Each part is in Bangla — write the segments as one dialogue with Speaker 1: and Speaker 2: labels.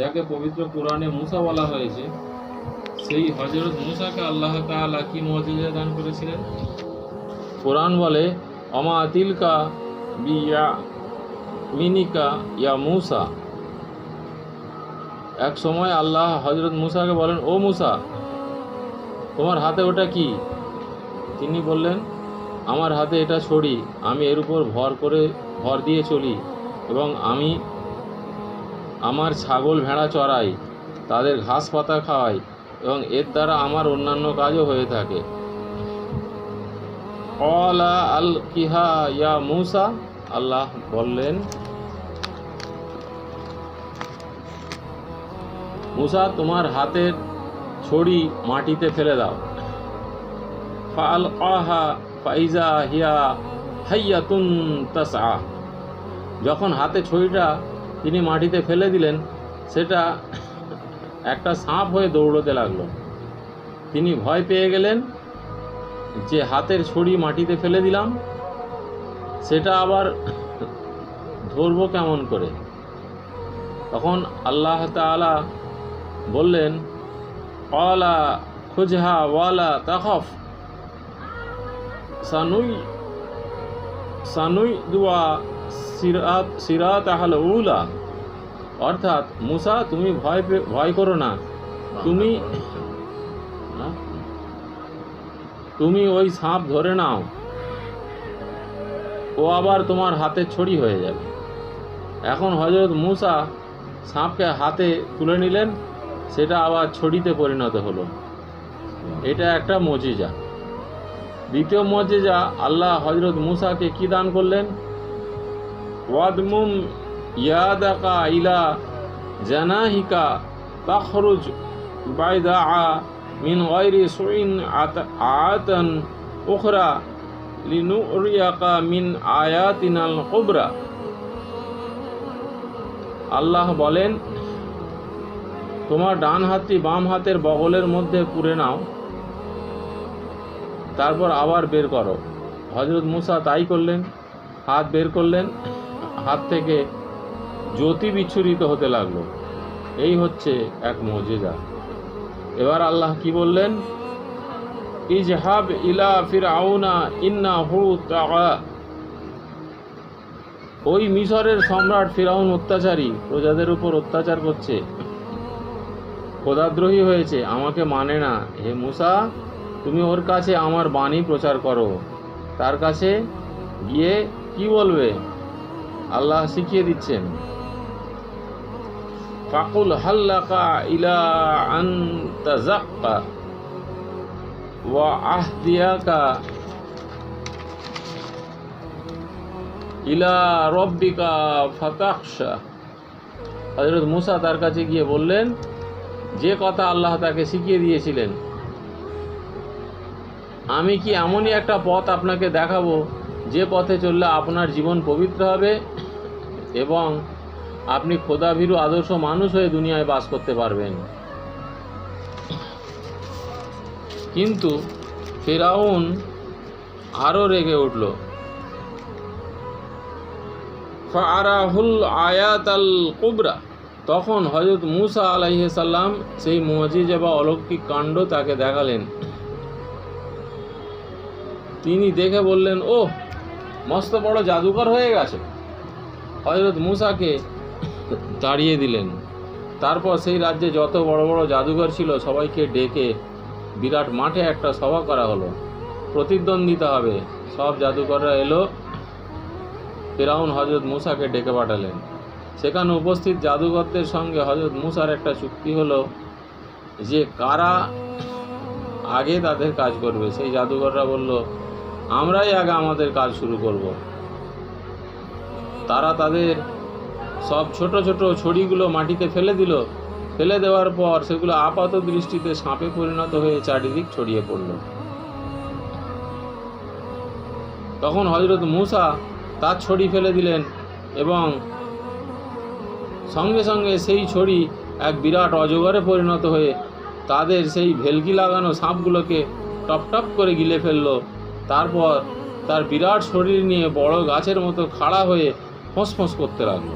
Speaker 1: যাকে পবিত্র কোরআনে মুসা বলা হয়েছে, সেই হজরত মুসাকে আল্লাহ তাআলা কি মর্যাদা দান করেছিলেন? কোরআন বলে, অমা তিলকা বিয়া মিনিকা ইয়া মুসা। এক সময় আল্লাহ হজরত মুসাকে বলেন, ও মুসা, তোমার হাতে ওটা কি? তিনি বললেন, আমার হাতে এটা ছড়ি, আমি এর উপর ভর করে, ভর দিয়ে চলি এবং আমি আমার ছাগল ভেড়া চড়াই, তাদের ঘাস পাতা খাওয়াই এবং এর দ্বারা আমার অন্যান্য কাজও হয়ে থাকে। অলা আল কিহা, ইয়া মুসা? আল্লাহ বললেন, মুসা, তোমার হাতের ছড়ি মাটিতে ফেলে দাও। ফাল আহা ফাইজা হিয়া হাইয়াতুন তাসা যখন হাতে ছড়িটা তিনি মাটিতে ফেলে দিলেন, সেটা একটা সাপ হয়ে দৌড়তে লাগল। তিনি ভয় পেয়ে গেলেন যে হাতের ছড়ি মাটিতে ফেলে দিলাম, সেটা আবার ধরবো কেমন করে? তখন আল্লাহ তাআলা বললেন অলা খুজহা ওয়ালা তাখফ, সানুই সানুই, দুয়া সিরাত সিরাত আহল উলা। অর্থাৎ মুসা তুমি ভয় ভয় করো না। তুমি? তুমি ওই সাপ ধরে নাও। ও আবার তোমার হাতে ছড়ি হয়ে যাবে। এখন হজরত মুসা সাপকে হাতে তুলে নিলেন সেটা আবার ছড়িতে পরিণত হলো। এটা একটা মজিজা। দ্বিতীয় মজিজা আল্লাহ হজরত মুসাকে কি দান করলেন? ওয়াদমুম ইয়াদাকা ইলা জানাহিকা তাখরুজ বাইদা মিন গায়রি সুইন আতান উখরা লিনুরিয়াকা মিন আয়াতিনাল কুবরা। আল্লাহ বলেন, তোমার ডান হাতটি বাম হাতের বগলের মধ্যে পুরে নাও, তারপর আবার বের করো। হজরত মুসা তাই করলেন, হাত বের করলেন হাত থেকে জ্যোতি বিচ্ছুরিত হতে লাগল। এই হচ্ছে এক মজেদা এবার আল্লাহ কি বললেন? ইজহাব ইলা ফিরআউনা ইন্না হু ওই মিশরের সম্রাট ফিরাউন অত্যাচারী প্রজাদের উপর অত্যাচার করছে। খোদাদ্রোহী হয়েছে, আমাকে মানে না। হে মুসা, তুমি ওর কাছে আমার বাণী প্রচার করো। তার কাছে গিয়ে কি বলবে? আল্লাহ শিখিয়ে দিচ্ছেন। ফাকুল হাল্লাকা ইলা আন তাজাক্কা ওয়া আহদিয়াকা ইলা রব্বিকা ফাতাকশা হজরত মুসা তার কাছে গিয়ে বললেন, যে কথা আল্লাহ তাকে শিখিয়ে দিয়েছিলেন, আমি কি এমনই একটা পথ আপনাকে দেখাবো যে পথে চললে আপনার জীবন পবিত্র হবে এবং আপনি খোদাভীরু আদর্শ মানুষ হয়ে দুনিয়ায় বাস করতে পারবেন। কিন্তু ফেরাউন আরও রেগে উঠল। ফারাহুল আয়াত আল কুবরা। তখন হজরত মুসা আলাইসাল্লাম সেই মজিজা বা অলৌকিক কাণ্ড তাকে দেখালেন। তিনি দেখে বললেন ও মস্ত বড় জাদুকর হয়ে গেছে। হজরত মুসাকে তাড়িয়ে দিলেন। তারপর সেই রাজ্যে যত বড় বড় জাদুঘর ছিল, সবাইকে ডেকে বিরাট মাঠে একটা সভা করা হলো। প্রতিদ্বন্দ্বিতা হবে। সব জাদুকররা এলো। ফেরাউন হজরত মুসাকে ডেকে পাঠালেন। সেখানে উপস্থিত জাদুঘরদের সঙ্গে হজরত মুসার একটা চুক্তি হলো যে, কারা আগে তাদের কাজ করবে? সেই জাদুঘররা বলল আমরাই আগে আমাদের কাজ শুরু করব। তারা তাদের সব ছোট ছোট ছড়িগুলো মাটিতে ফেলে দিল। ফেলে দেওয়ার পর সেগুলো আপাত দৃষ্টিতে সাপে পরিণত হয়ে চারিদিক ছড়িয়ে পড়ল। তখন হজরত মুসা তার ছড়ি ফেলে দিলেন এবং সঙ্গে সঙ্গে সেই ছড়ি এক বিরাট অজগরে পরিণত হয়ে তাদের সেই ভেলকি লাগানো সাপগুলোকে টপ টপ করে গিলে ফেলল। তারপর তার বিরাট শরীর নিয়ে বড় গাছের মতো খাড়া হয়ে ফোঁস করতে লাগল।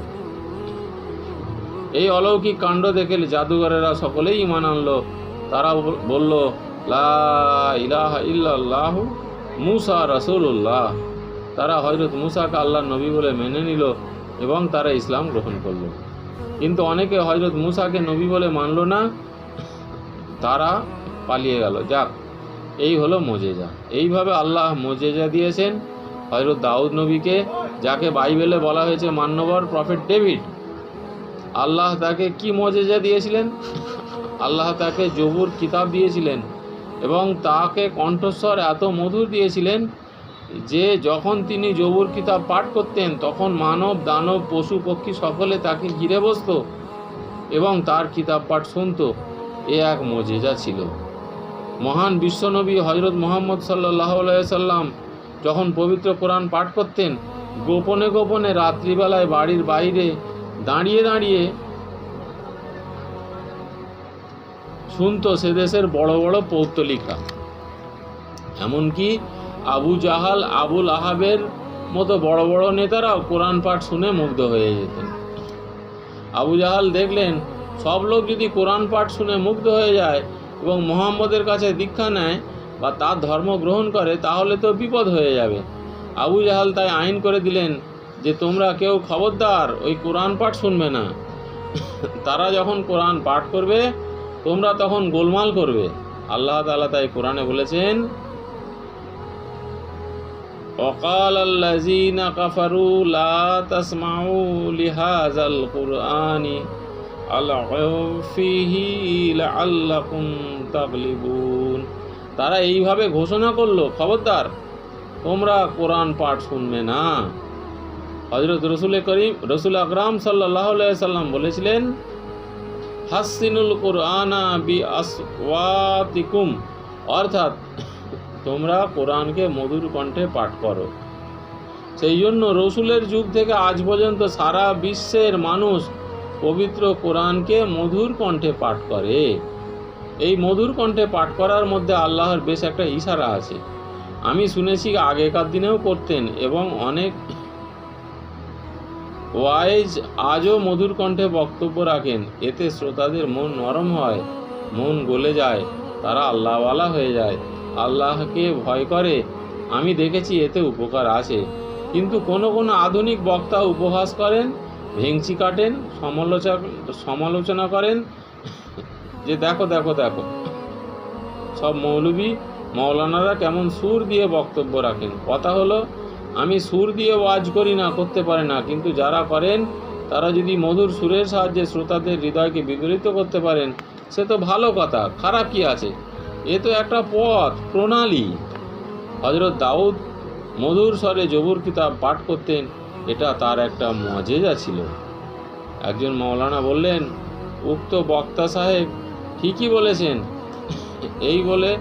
Speaker 1: এই অলৌকিক কাণ্ড দেখে জাদুঘরেরা সকলেই ইমান আনলো। তারা বল- বলল, লা মুসা রাসূলুল্লাহ। তারা হজরত মুসাকে আল্লাহ নবী বলে মেনে নিল এবং তারা ইসলাম গ্রহণ করল। কিন্তু অনেকে হজরত মুসাকে নবী বলে মানল না। তারা পালিয়ে গেল। যাক এই হলো মোজেজা। এইভাবে আল্লাহ মোজেজা দিয়েছেন হজরত দাউদ নবীকে, যাকে বাইবেলে বলা হয়েছে মান্যবর প্রফেট ডেভিড। আল্লাহ তাকে কি মজেজা দিয়েছিলেন? আল্লাহ তাকে জবুর কিতাব দিয়েছিলেন এবং তাকে কণ্ঠস্বর এত মধুর দিয়েছিলেন যে যখন তিনি জবুর কিতাব পাঠ করতেন, তখন মানব, দানব, পশু, পক্ষী সকলে তাকে ঘিরে বসত এবং তার কিতাব পাঠ শুনত। এ এক মজেজা ছিল। মহান বিশ্বনবী হজরত মোহাম্মদ সাল্লাহ সাল্লাম যখন পবিত্র কোরআন পাঠ করতেন, গোপনে গোপনে রাত্রিবেলায় বাড়ির বাইরে দাঁড়িয়ে দাঁড়িয়ে শুনত সে দেশের বড় বড় পৌত্তলিকা। এমনকি আবু জাহাল আবুল আহাবের মতো বড় বড় নেতারাও কোরআন পাঠ শুনে মুগ্ধ হয়ে যেতেন। আবু জাহাল দেখলেন, সব লোক যদি কোরআন পাঠ শুনে মুগ্ধ হয়ে যায় এবং মোহাম্মদের কাছে দীক্ষা নেয় বা তার ধর্ম গ্রহণ করে তাহলে তো বিপদ হয়ে যাবে আবু জাহাল তাই আইন করে দিলেন যে তোমরা কেউ খবরদার ওই কোরআন পাঠ শুনবে না তারা যখন কোরআন পাঠ করবে তোমরা তখন গোলমাল করবে আল্লাহ তাআলা তাই কোরআনে বলেছেন وقال الذين كفروا لا تسمعوا لهذا القرآن তারা এইভাবে ঘোষণা করল, খবরদার, তোমরা কোরআন পাঠ শুনবে না। হজরত রসুল করিম, রসুল আকরাম সাল্লাহ সাল্লাম বলেছিলেন, হাসিনুল কোরআনা বি আসওয়াতিকুম অর্থাৎ, তোমরা কোরআনকে মধুর কণ্ঠে পাঠ করো। সেই জন্য রসুলের যুগ থেকে আজ পর্যন্ত সারা বিশ্বের মানুষ পবিত্র কোরআনকে মধুর কণ্ঠে পাঠ করে। এই মধুর কণ্ঠে পাঠ করার মধ্যে আল্লাহর বেশ একটা ইশারা আছে। আমি শুনেছি আগেকার দিনেও করতেন এবং অনেক ওয়াইজ আজও মধুর কণ্ঠে বক্তব্য রাখেন। এতে শ্রোতাদের মন নরম হয়, মন গলে যায়, তারা আল্লাহওয়ালা হয়ে যায়, আল্লাহকে ভয় করে। আমি দেখেছি এতে উপকার আছে। কিন্তু কোনো কোনো আধুনিক বক্তা উপহাস করেন ভেংচি কাটেন, সমালোচক, সমালোচনা করেন। যে দেখো দেখো দেখো। সব মৌলবী, মৌলানারা কেমন সুর দিয়ে বক্তব্য রাখেন। কথা হলো, আমি সুর দিয়ে ওয়াজ করি না, করতে পারে না, কিন্তু যারা করেন, তারা যদি মধুর সুরের সাহায্যে শ্রোতাদের হৃদয়কে বিগলিত করতে পারেন, সে তো ভালো কথা, খারাপ কি আছে? এ তো একটা পথ, প্রণালী। হজরত দাউদ মধুর স্বরে জবুর কিতাব পাঠ করতেন এটা তার একটা মজেজা ছিল। একজন মৌলানা বললেন, উক্ত বক্তা সাহেব ঠিকই বলেছেন। এই বলে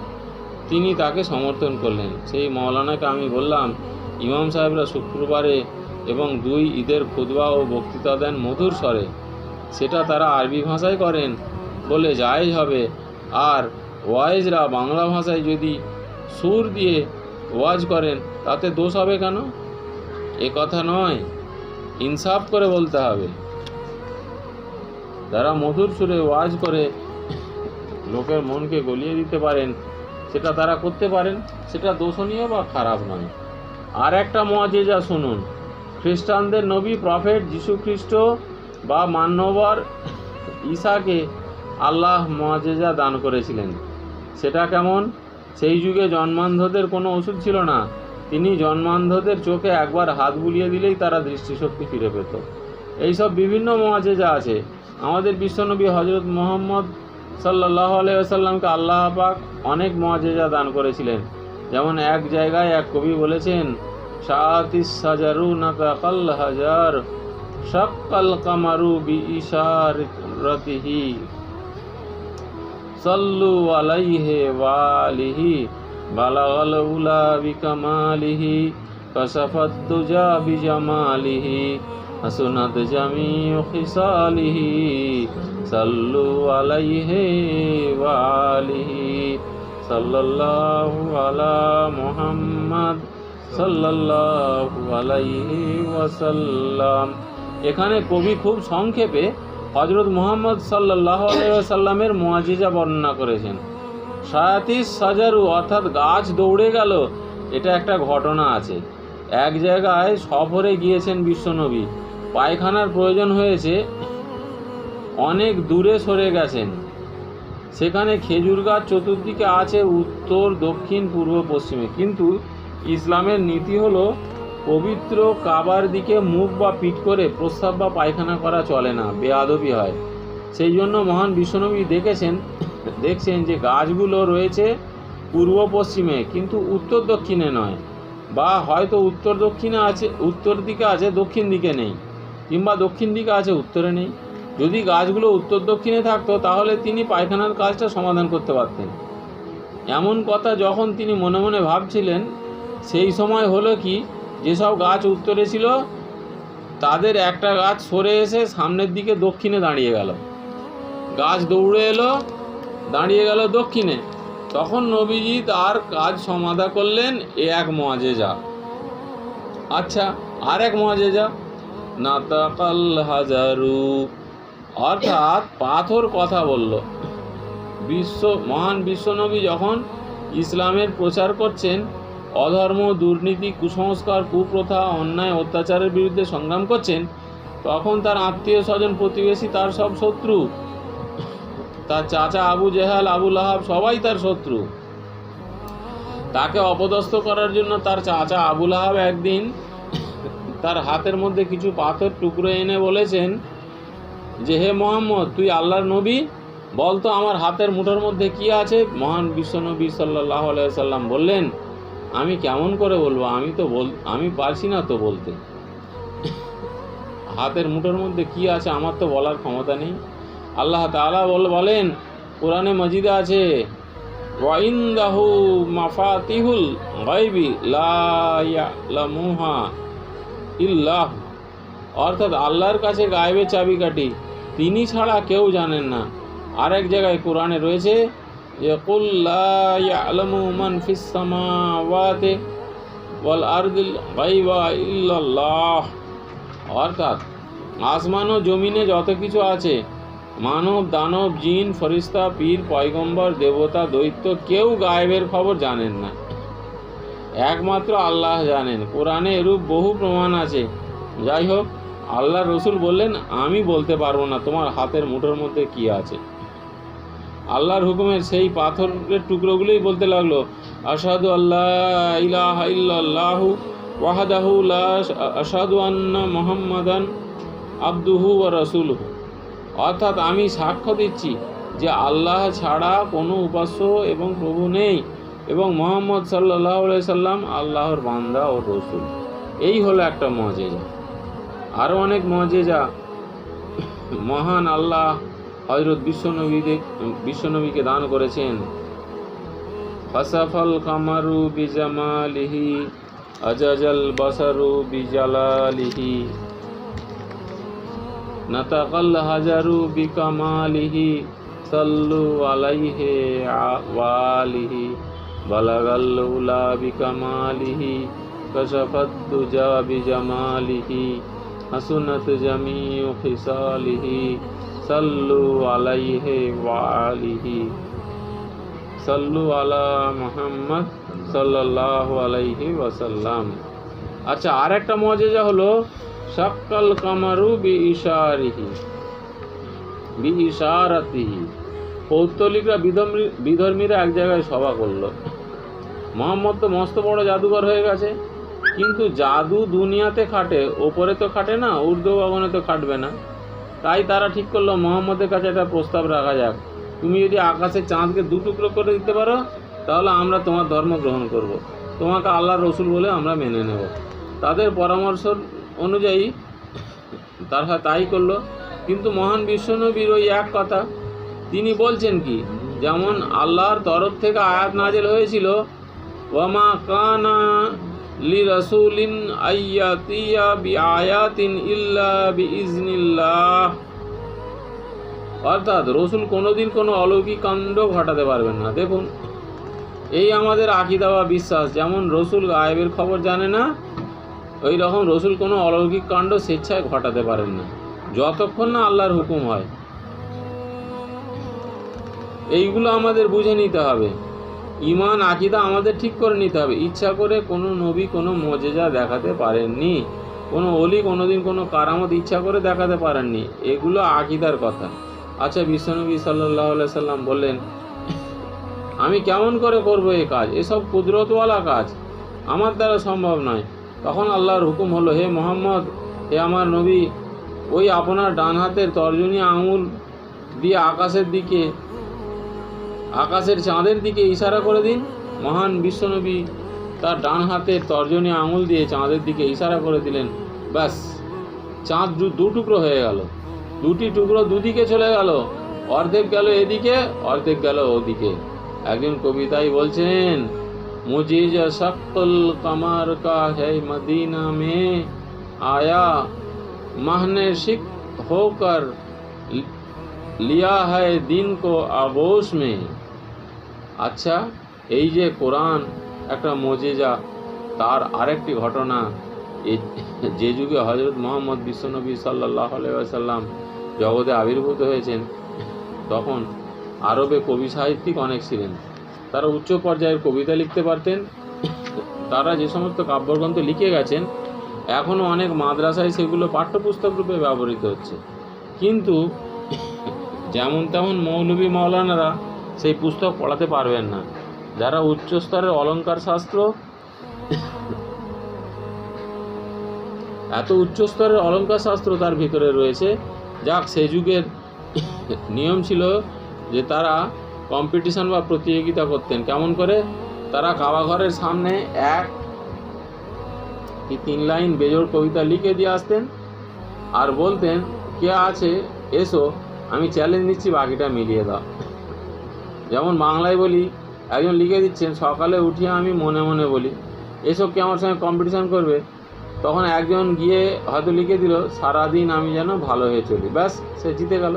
Speaker 1: তিনি তাকে সমর্থন করলেন। সেই মৌলানাকে আমি বললাম, ইমাম সাহেবরা শুক্রবারে এবং দুই ঈদের খুদবা ও বক্তৃতা দেন মধুর স্বরে। সেটা তারা আরবি ভাষায় করেন বলে জায়েজ হবে। আর ওয়াইজরা বাংলা ভাষায় যদি সুর দিয়ে ওয়াজ করেন, তাতে দোষ হবে কেন? এ কথা নয়, ইনসাফ করে বলতে হবে। যারা মধুর সুরে ওয়াজ করে, লোকের মনকে গলিয়ে দিতে পারেন, সেটা তারা করতে পারেন, সেটা দোষণীয় বা খারাপ নয়। আর একটা মজেজা শুনুন, খ্রিস্টানদের নবী প্রফেট খ্রিস্ট বা মান্যবর ঈশাকে আল্লাহ মজেজা দান করেছিলেন। সেটা কেমন? সেই যুগে জন্মান্ধদের কোনো ওষুধ ছিল না। তিনি জন্মান্ধদের চোখে একবার হাত বুলিয়ে দিলেই তারা দৃষ্টিশক্তি ফিরে পেত। এইসব বিভিন্ন মজেজা আছে। আমাদের বিশ্বনবী হজরত মোহাম্মদ সাল্লাহ আলাইসাল্লামকে আল্লাহ পাক অনেক মজেজা দান করেছিলেন। যেমন এক জায়গায় এক কবি বলেছেন সাতিস হাজারু হাজার শাক্কাল কামারু বালাগাল বিকামালিহি কাশাফাত দুজা বিজামালিহি হাসুনাত জামিউ খিসালিহি সাল্লু আলাইহি ওয়ালিহি সাল্লাল্লাহু আলা মুহাম্মদ, সাল্লাল্লাহু আলাইহি ওয়াসাল্লাম। এখানে কবি খুব সংক্ষেপে হজরত মুহাম্মদ সাল্লাহ সাল্লামের মোয়াজিজা বর্ণনা করেছেন। সায়াতিস সাজারু, অর্থাৎ গাছ দৌড়ে গেল। এটা একটা ঘটনা আছে। এক জায়গায় সফরে গিয়েছেন বিশ্বনবী। পায়খানার প্রয়োজন হয়েছে। অনেক দূরে সরে গেছেন। সেখানে খেজুর গাছ চতুর্দিকে আছে উত্তর, দক্ষিণ, পূর্ব, পশ্চিমে। কিন্তু ইসলামের নীতি হলো পবিত্র কাবার দিকে মুখ বা পিঠ করে প্রস্রাব বা পায়খানা করা চলে না। বেয়াদবি হয়। সেই জন্য মহান বিশ্বনবী দেখেছেন দেখছেন যে গাছগুলো রয়েছে পূর্ব পশ্চিমে, কিন্তু উত্তর দক্ষিণে নয়। বা হয়তো উত্তর দক্ষিণে আছে, উত্তর দিকে আছে, দক্ষিণ দিকে নেই, কিংবা দক্ষিণ দিকে আছে, উত্তরে নেই। যদি গাছগুলো উত্তর দক্ষিণে থাকতো, তাহলে তিনি পায়খানার কাজটা সমাধান করতে পারতেন। এমন কথা যখন তিনি মনে মনে ভাবছিলেন, সেই সময় হলো কি, যেসব গাছ উত্তরে ছিল, তাদের একটা গাছ সরে এসে সামনের দিকে দক্ষিণে দাঁড়িয়ে গেল। গাছ দৌড়ে এলো দাঁড়িয়ে গেল দক্ষিণে। তখন নবীজি তার কাজ সমাধা করলেন, এ এক মজেজা আচ্ছা আর এক মজেজা নাতাকাল হাজারু। অর্থাৎ পাথর কথা বলল। বিশ্ব, মহান বিশ্বনবী যখন ইসলামের প্রচার করছেন, অধর্ম, দুর্নীতি, কুসংস্কার, কুপ্রথা, অন্যায়, অত্যাচারের বিরুদ্ধে সংগ্রাম করছেন, তখন তার আত্মীয় স্বজন প্রতিবেশী, তার সব শত্রু তার চাচা আবু জেহাল, আবু লাহাব সবাই তার শত্রু। তাকে অপদস্থ করার জন্য তার চাচা আবুল লাহাব একদিন তার হাতের মধ্যে কিছু পাথর টুকরো এনে বলেছেন যে, হে মোহাম্মদ, তুই আল্লাহর নবী? বল তো আমার হাতের মুঠোর মধ্যে কি আছে? মহান বিশ্বনবী সাল্লাহ সাল্লাম বললেন, আমি কেমন করে বলব? আমি তো বল, আমি পারছি না তো বলতে। হাতের মুঠোর মধ্যে কি আছে আমার তো বলার ক্ষমতা নেই। আল্লাহ তাআলা বল বলেন, কোরআনে মজিদে আছে ইল্লাহ। অর্থাৎ আল্লাহর কাছে গায়েবের চাবিকাঠি। তিনি ছাড়া কেউ জানেন না। আরেক জায়গায় কোরআনে রয়েছে অর্থাৎ আসমান ও জমিনে যত কিছু আছে মানব, দানব, জিন, ফরিস্তা, পীর, পয়গম্বর, দেবতা, দৈত্য কেউ গায়েবের খবর জানেন না। একমাত্র আল্লাহ জানেন। কোরআনে এরূপ বহু প্রমাণ আছে। যাই হোক আল্লাহ রসুল বললেন, আমি বলতে পারব না তোমার হাতের মুঠোর মধ্যে কি আছে? আল্লাহর হুকুমের সেই পাথরের টুকরোগুলোই বলতে লাগল আসাদু আল্লাহ ইলাহা ইল্লাল্লাহু ওয়াহাদাহু আসাদু আন্না মুহাম্মাদান আব্দুহু ও রাসূলুহু। অর্থাৎ আমি সাক্ষ্য দিচ্ছি যে আল্লাহ ছাড়া কোনো উপাস্য এবং প্রভু নেই এবং মোহাম্মদ সাল্লাহ সাল্লাম আল্লাহর বান্দা ও রসুল। এই হলো একটা মজেজা। আরও অনেক মজেজা। মহান আল্লাহ হজরত বিশ্বনবীদের, বিশ্বনবীকে দান করেছেন। ফাসাফাল কামারু বিজামালিহি, আজাজাল বাসারু বিজালালিহি। নাতাকাল হাজারু বিকামালিহি সাল্লু আলাইহে ওয়ালিহি বালাগাল উলা বিকামালিহি কশফত দুজা বিজামালিহি হাসুনত জামিউ খিসালিহি সাল্লু আলাইহে ওয়ালিহি সাল্লু আলা মুহাম্মদ সাল্লাল্লাহু আলাইহি ওয়াসাল্লাম আচ্ছা আর একটা মজেজা হলো সাক্কাল কামারু বি ইশারিহি বি ইশারাতিহি পৌত্তলিকরা বিধর্মী, বিধর্মীরা এক জায়গায় সভা করল। মোহাম্মদ তো মস্ত বড় জাদুঘর হয়ে গেছে। কিন্তু জাদু দুনিয়াতে খাটে, ওপরে তো খাটে না, ঊর্ধ্ব গগনে তো খাটবে না। তাই তারা ঠিক করল, মোহাম্মদের কাছে একটা প্রস্তাব রাখা যাক। তুমি যদি আকাশে চাঁদকে দু টুকরো করে দিতে পারো, তাহলে আমরা তোমার ধর্ম গ্রহণ করব। তোমাকে আল্লাহ রসুল বলে আমরা মেনে নেব। তাদের পরামর্শ অনুযায়ী তারা তাই করল। কিন্তু মহান বিশ্বনবীর ওই এক কথা, তিনি বলছেন কি, যেমন আল্লাহর তরফ থেকে আয়াত নাজেল হয়েছিল, ওয়ামা কানা লি রসুলিন আয়াতিন ইল্লা বি ইজনিল্লাহ অর্থাৎ রসুল কোনোদিন কোনো অলৌকিক কাণ্ড ঘটাতে পারবেন না। দেখুন, এই আমাদের আকিদা বা বিশ্বাস, যেমন রসুল গায়েবের খবর জানে না ওই রকম রসুল কোনো অলৌকিক কাণ্ড স্বেচ্ছায় ঘটাতে পারেন না। যতক্ষণ না আল্লাহর হুকুম হয়। এইগুলো আমাদের বুঝে নিতে হবে। ইমান আকিদা আমাদের ঠিক করে নিতে হবে। ইচ্ছা করে কোনো নবী, কোনো মজেজা দেখাতে পারেননি। কোনো অলি কোনোদিন কোনো কারামত ইচ্ছা করে দেখাতে পারেননি। এগুলো আকিদার কথা। আচ্ছা বিশ্বনবী সাল্লাহ সাল্লাম বললেন, আমি কেমন করে করব এই কাজ? এসব কুদরতওয়ালা কাজ। আমার দ্বারা সম্ভব নয়। তখন আল্লাহর হুকুম হলো, হে মোহাম্মদ, হে আমার নবী, ওই আপনার ডান হাতের তর্জনী আঙুল দিয়ে আকাশের দিকে, আকাশের চাঁদের দিকে ইশারা করে দিন। মহান বিশ্বনবী তার ডান হাতের তর্জনী আঙুল দিয়ে চাঁদের দিকে ইশারা করে দিলেন। ব্যাস, চাঁদ দু টুকরো হয়ে গেল। দুটি টুকরো দুদিকে চলে গেল। অর্ধেক গেল এদিকে, অর্ধেক গেল ওদিকে। একজন কবিতাই বলছেন मुझे शक्ल कमर का है मदीना में आया महने शिक होकर लिया है दिन को आगोश में আচ্ছা এই যে কোরআন একটা মজেজা তার আরেকটি ঘটনা এই যে যুগে হজরত মোহাম্মদ বিশ্বনবী সাল্লাহ সাল্লাম জগতে আবির্ভূত হয়েছেন তখন আরবে কবি সাহিত্যিক অনেক ছিলেন তারা উচ্চ পর্যায়ের কবিতা লিখতে পারতেন। তারা যে সমস্ত কাব্যগ্রন্থ লিখে গেছেন এখনও অনেক মাদ্রাসায় সেগুলো পাঠ্যপুস্তক রূপে ব্যবহৃত হচ্ছে। কিন্তু যেমন তেমন মৌলবী মৌলানারা সেই পুস্তক পড়াতে পারবেন না। যারা উচ্চ স্তরের অলঙ্কার শাস্ত্র, এত উচ্চ স্তরের অলঙ্কার শাস্ত্র তার ভিতরে রয়েছে। যাক সে যুগের নিয়ম ছিল যে তারা কম্পিটিশন বা প্রতিযোগিতা করতেন। কেমন করে? তারা কাবা ঘরের সামনে এক কি তিন লাইন বেজোড় কবিতা লিখে দিয়ে আসতেন আর বলতেন, কে আছে? এসো, আমি চ্যালেঞ্জ দিচ্ছি বাকিটা মিলিয়ে দাও। যেমন বাংলায় বলি, একজন লিখে দিচ্ছেন, সকালে উঠিয়ে আমি মনে মনে বলি এসব কি আমার সঙ্গে কম্পিটিশন করবে? তখন একজন গিয়ে হয়তো লিখে দিল, সারাদিন আমি যেন ভালো হয়ে চলি। ব্যাস, সে জিতে গেল।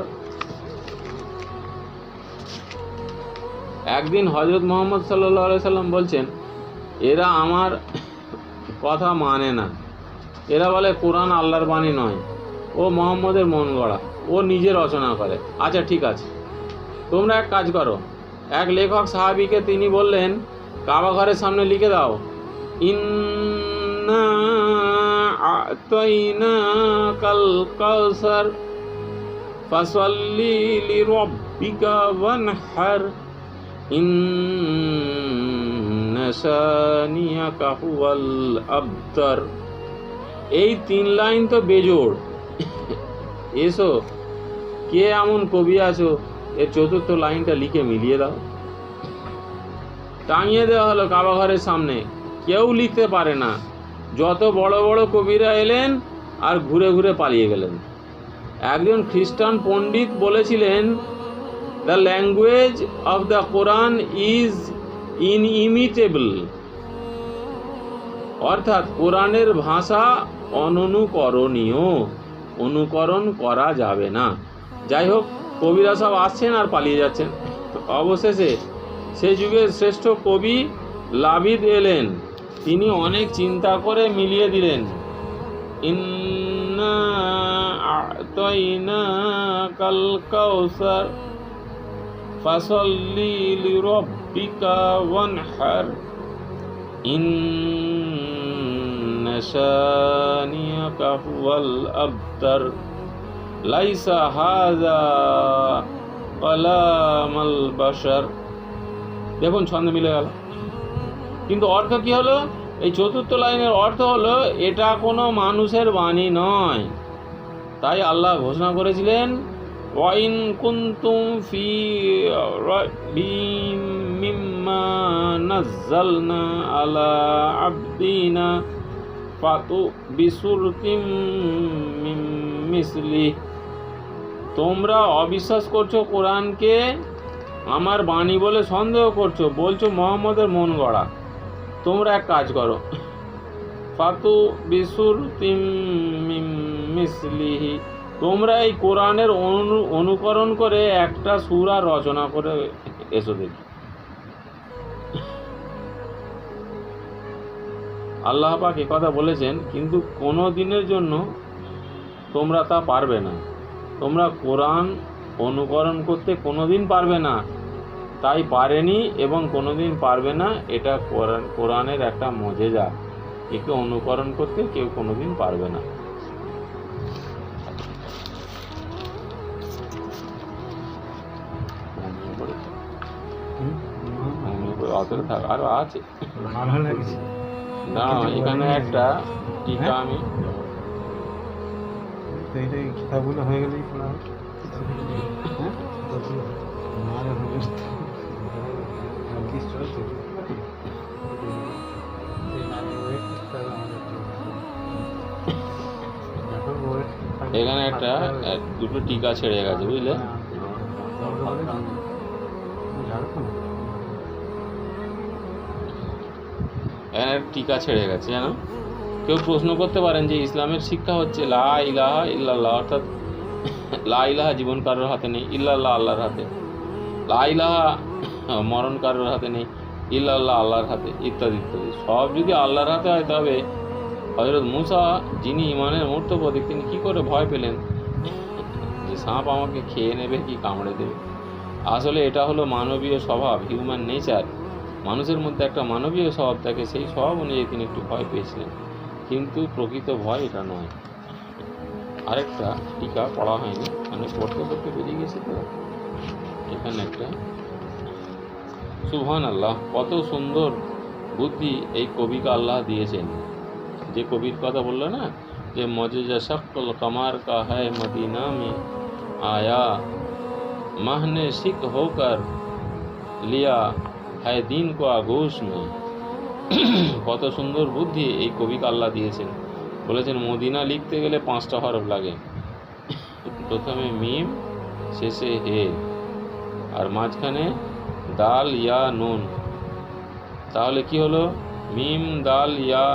Speaker 1: একদিন হজরত মোহাম্মদ সাল্লাহ সাল্লাম বলছেন, এরা আমার কথা মানে না। এরা বলে, কোরআন আল্লাহর বাণী নয়। ও মোহাম্মদের মন গড়া। ও নিজে রচনা করে। আচ্ছা ঠিক আছে। তোমরা এক কাজ করো। এক লেখক সাহাবিকে তিনি বললেন, কাবা ঘরের সামনে লিখে দাও, ইন্না আতইনা কাল কাউসার, ফাসাল্লি লিরাব্বিকা ওয়ানহার। আবতার। এই তিন লাইন তো বেজোড়। এসো, কে এমন কবি আছো? এর চতুর্থ লাইনটা লিখে মিলিয়ে দাও। টাঙিয়ে দেওয়া হলো কাবা ঘরের সামনে। কেউ লিখতে পারে না। যত বড় বড় কবিরা এলেন আর ঘুরে ঘুরে পালিয়ে গেলেন। একজন খ্রিস্টান পণ্ডিত বলেছিলেন the language of the Quran is inimitable অর্থাৎ কোরআনের ভাষা অননুকরণীয় অনুকরণ করা যাবে না। যাই হোক, কবিরা সব আসছেন আর পালিয়ে যাচ্ছেন। অবশেষে সেই যুগের শ্রেষ্ঠ কবি লাভিদ এলেন। তিনি অনেক চিন্তা করে মিলিয়ে দিলেন। ইন্না আতইনা কাল কাউসার ফাসল্লি লিরাব্বিকা ওয়ানহার। ইন্না শানিয়াকা হুয়াল আবতার লাইসা হাযা কালামাল বাশার। দেখুন, ছন্দ মিলে গেল। কিন্তু অর্থ কি হলো? এই চতুর্থ লাইনের অর্থ হলো, এটা কোনো মানুষের বাণী নয়। তাই আল্লাহ ঘোষণা করেছিলেন ওয়াইন কুন্তুম ফি রাইবিম মিম্মা নাজ্জালনা আলা আবদিনা ফাতু বিসুরতিম মিম মিসলি তোমরা অবিশ্বাস করছ কোরআনকে, আমার বাণী বলে সন্দেহ করছ, বলছো মোহাম্মদের মন গড়া। তোমরা এক কাজ করো। ফাতু বিসুর তিম মিসলিহি। তোমরা এই কোরআনের অনু, অনুকরণ করে একটা সুরা রচনা করে এসো দেখি। আল্লাহ পাক কথা বলেছেন, কিন্তু কোনো দিনের জন্য তোমরা তা পারবে না। তোমরা কোরআন অনুকরণ করতে কোনো দিন পারবে না। তাই পারেনি এবং কোনো দিন পারবে না, এটা কোরআন, কোরআনের একটা মজেজা। একে অনুকরণ করতে কেউ কোনো দিন পারবে না। অতটা থাক আরও আছে।
Speaker 2: ভালো লাগছে।
Speaker 1: দাঁড়াও এখানে একটা টিকা আমি
Speaker 2: কিতাবগুলো হয়ে গেলেই হ্যাঁ।
Speaker 1: এখানে একটা এক, দুটো টিকা ছেড়ে গেছে বুঝলে? এখানে একটা টিকা ছেড়ে গেছে জানো কেউ প্রশ্ন করতে পারেন যে ইসলামের শিক্ষা হচ্ছে লা ইলাহা ইল্লাল্লাহ, অর্থাৎ লা ইলাহা জীবন কারোর হাতে নেই, ইল্লাল্লাহ আল্লাহর হাতে। লা ইলাহা মরণ কারোর হাতে নেই, ইল্লাল্লাহ আল্লাহর হাতে, ইত্যাদি ইত্যাদি। সব যদি আল্লাহর হাতে হয় তবে হজরত মুসা যিনি ইমানের মূর্ত প্রতীক, তিনি কী করে ভয় পেলেন? যে সাপ আমাকে খেয়ে নেবে কি কামড়ে দেবে? আসলে এটা হলো মানবীয় স্বভাব হিউম্যান নেচার মানুষের মধ্যে একটা মানবীয় স্বভাব থাকে, সেই স্বভাব অনুযায়ী তিনি একটু ভয় পেয়েছিলেন। কিন্তু প্রকৃত ভয় এটা নয়। আরেকটা টিকা পড়া হয়নি মানে পড়তে পড়তে বেরিয়ে গেছে তো। এখানে একটা সুহান আল্লাহ কত সুন্দর বুদ্ধি এই কবিকে আল্লাহ দিয়েছেন। যে কবির কথা বলল না, যে মজেজা সকল কামার কা হায় মদিনা মে আয়া, মাহনে শিখ হোকার লিয়া है দিন কো আঘোষ নেই কত সুন্দর বুদ্ধি এই কবি কাল্লা দিয়েছেন। বলেছেন, মদিনা লিখতে গেলে পাঁচটা হরফ লাগে। প্রথমে মিম, শেষে হে। আর মাঝখানে দাল, ইয়া, নুন। তাহলে কি হলো? মিম, দাল, ইয়া